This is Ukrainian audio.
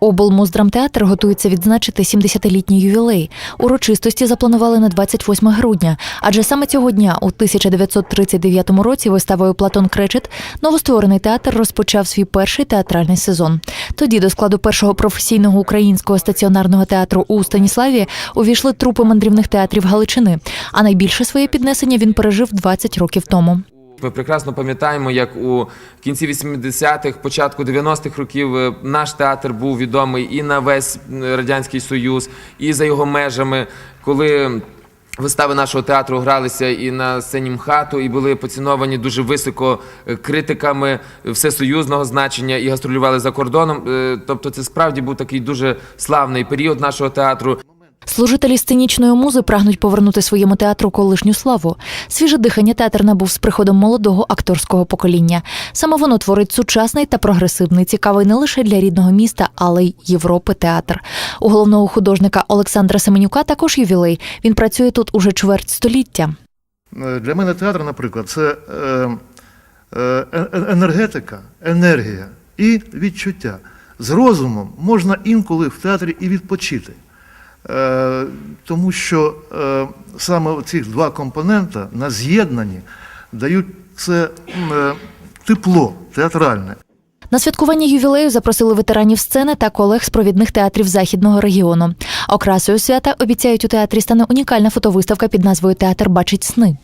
Облмуздрамтеатр готується відзначити 70-літній ювілей. Урочистості запланували на 28 грудня, адже саме цього дня, у 1939 році, виставою Платон Кречет новостворений театр розпочав свій перший театральний сезон. Тоді до складу першого професійного українського стаціонарного театру у Станіславі увійшли трупи мандрівних театрів Галичини. А найбільше своє піднесення він пережив 20 років тому. Ми прекрасно пам'ятаємо, як у кінці 80-х, початку 90-х років е, наш театр був відомий і на весь радянський союз, і за його межами, коли. Вистави нашого театру гралися і на сцені МХАТу, і були поціновані дуже високо е, критиками всесоюзного значення і гастролювали за кордоном. Е, Тобто, це справді був такий дуже славний період нашого театру. Служителі сценічної музи прагнуть повернути своєму театру колишню славу. Свіже дихання театр набув з приходом молодого акторського покоління. Саме воно творить сучасний та прогресивний, цікавий не лише для рідного міста, але й Європи театр. У головного художника Олександра Семенюка також ювілей. Він працює тут уже чверть століття. Е, Для мене театр, наприклад, це е, е, енергетика, енергія і відчуття. З розумом можна інколи в театрі і відпочити. Е, тому що е, саме ці два компонента на з'єднанні дають це е, тепло театральне. На святкування ювілею запросили ветеранів сцени та колег з провідних театрів західного регіону. Окрасою свята обіцяють у театрі стане унікальна фотовиставка під назвою Театр бачить сни.